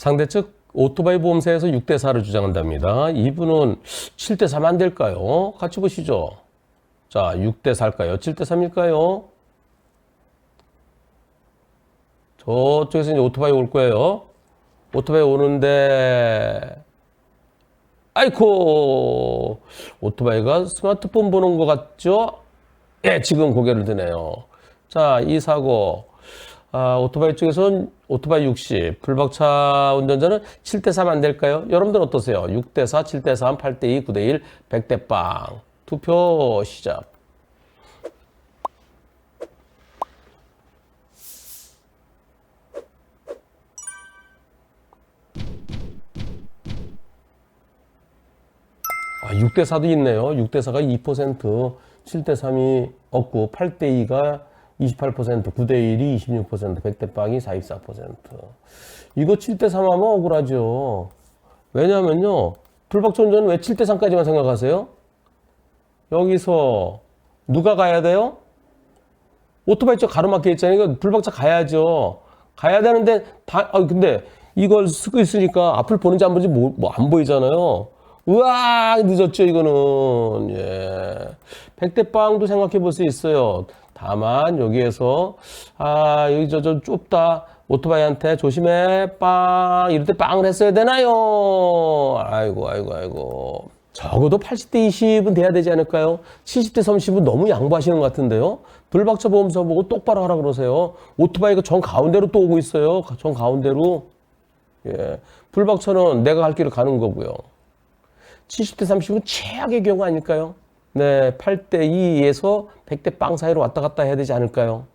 상대 측 오토바이 보험사에서 6대 4를 주장한답니다. 이분은 7대 3안 될까요? 같이 보시죠. 자, 6대 4일까요? 7대 3일까요? 저쪽에서 이제 오토바이 올 거예요. 오토바이 오는데 아이코 오토바이가 스마트폰 보는 것 같죠? 예, 지금 고개를 드네요. 자, 이 사고 아, 오토바이 쪽에서는 오토바이 60, 불박차 운전자는 7대 3 안 될까요? 여러분들 어떠세요? 6대 4, 7대 3, 8대 2, 9대 1, 100대 빵. 투표 시작. 아, 6대 4도 있네요. 6대 4가 2%, 7대 3이 없고 8대 2가 28%, 9대 1이 26%, 100대 빵이 44%. 이거 7대 3 하면 억울하죠. 왜냐면요. 불박차 운전은 왜 7대 3까지만 생각하세요? 여기서 누가 가야 돼요? 오토바이 쪽 가로막혀 있잖아요. 불박차 가야죠. 가야 되는데 다, 아, 근데 이걸 쓰고 있으니까 앞을 보는지 안 보는지 뭐, 뭐 안 보이잖아요. 우와, 늦었죠, 이거는. 예. 백대빵도 생각해 볼 수 있어요. 다만, 여기에서, 아, 여기 저, 저 좁다. 오토바이한테 조심해, 빵. 이럴 때 빵을 했어야 되나요? 아이고, 아이고, 아이고. 적어도 80대 20은 돼야 되지 않을까요? 70대 30은 너무 양보하시는 것 같은데요? 불박차 보험사 보고 똑바로 하라 그러세요. 오토바이가 정 가운데로 또 오고 있어요. 정 가운데로. 예. 불박차는 내가 갈 길을 가는 거고요. 70대 30은 최악의 경우 아닐까요? 네, 8대 2에서 100대 빵 사이로 왔다 갔다 해야 되지 않을까요?